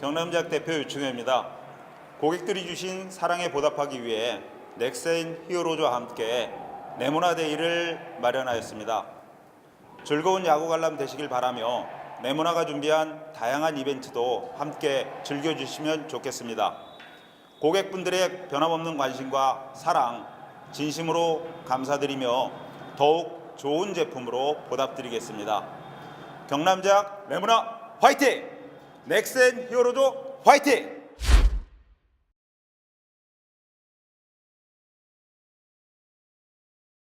경남대학 대표 유충현입니다. 고객들이 주신 사랑에 보답하기 위해 넥센 히어로즈와 함께 네모나데이를 마련하였습니다. 즐거운 야구 관람 되시길 바라며 네모나가 준비한 다양한 이벤트도 함께 즐겨주시면 좋겠습니다. 고객분들의 변함없는 관심과 사랑 진심으로 감사드리며 더욱 좋은 제품으로 보답드리겠습니다. 경남대학 네모나 화이팅! 넥센 히어로즈 화이팅!